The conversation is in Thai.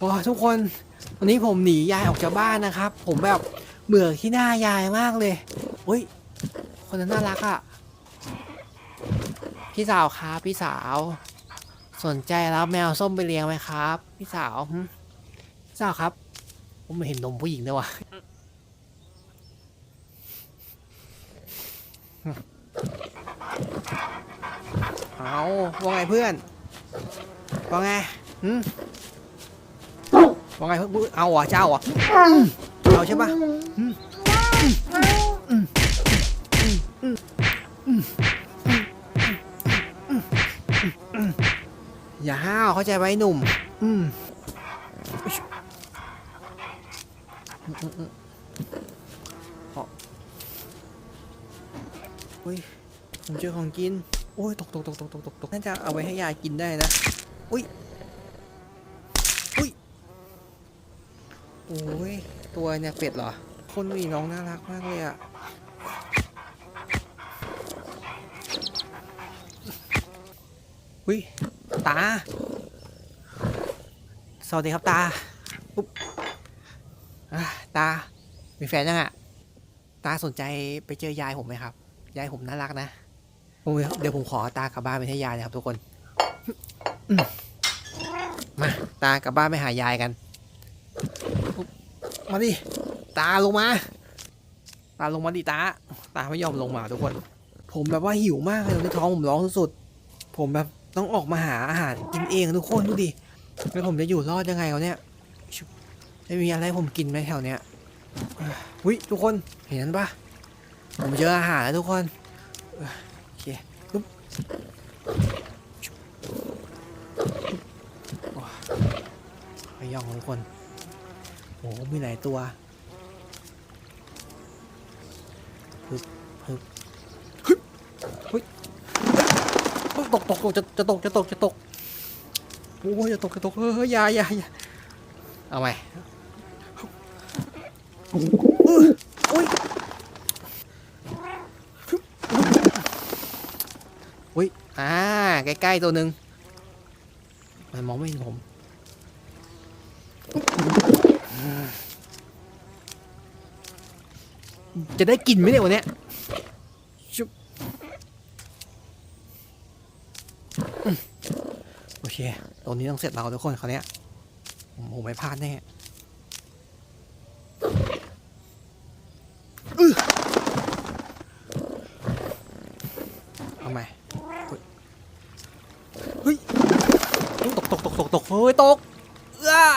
โอ้ทุกคนวันนี้ผมหนียายออกจากบ้านนะครับ ผมแบบเบื่อที่หน้ายายมากเลยเฮ้ย คนนั้นน่ารักอะ่ะ พี่สาวครับพี่สาว สนใจรับแมวส้มไปเลี้ยงไหมครับ พี่สาวพี่สาวครับ ผมไม่เห็นนมผู้หญิงด้วยว่ะเอาว่าไงเพื่อนว่าไงหืม ว่าไงเพื่อนเอาเหรอเจ้าเหรอเอาใช่ปะอย่าห้าวเข้าใจไว้หนุ่มเหรอเฮ้ยผมเจอของกิน โอ้ยตกตกตกตกตกตกตกน่าจะเอาไว้ให้ยายกินได้นะ อุ้ย อุ้ย โอ้ย ตัวเนี่ยเป็ดเหรอ คนมีน้องน่ารักมากเลยอะอุ้ย ตา สวัสดีครับตาอุ๊บตา มีแฟนยังอะตาสนใจไปเจอยายผมไหมครับ ยายผมน่ารักนะผมเดี๋ยวผมขอตากลับบ้านไปให้ยายนะครับทุกคน มา ตากลับบ้านไปหายายกัน มาดิ ตาลงมา ตาลงมาดิตา ตาไม่ยอมลงมาทุกคน ผมแบบว่าหิวมากเลยในท้องผมร้องสุดๆผมแบบต้องออกมาหาอาหารกินเองทุกคนดูดิ แล้วผมจะอยู่รอดยังไงวะเนี่ย จะมีอะไรผมกินไหมแถวเนี้ยอุ้ยทุกคนเห็นนั้นปะผมเจออาหารแล้วทุกคนเอ่อโอเคปุ๊บชุบปุ๊บโอ้ยไปย่องทุกคน โอ้โหมีหลายตัวฮึบฮึบฮึบเฮ้ยเฮ้ยตกตกตกจะจะตกจะตกจะตกโอ้ยจะตกจะตกเฮ้ยยายายาเอาไหมเออโอ้ยอุ้ยอ่า ใกล้ ๆ ตัวหนึ่งมันมองไม่เห็นผม จะได้กินไหมเนี่ยวันเนี้ยชุบอืมโอเคตัวนี้ต้องเสร็จเราทุกคนเขาวเนี้ยผมผมไม่พลาดแน่อื้อเอาใหม่เฮ้ย ตกตกตกตกตกเฮ้ย ตกเอ้อ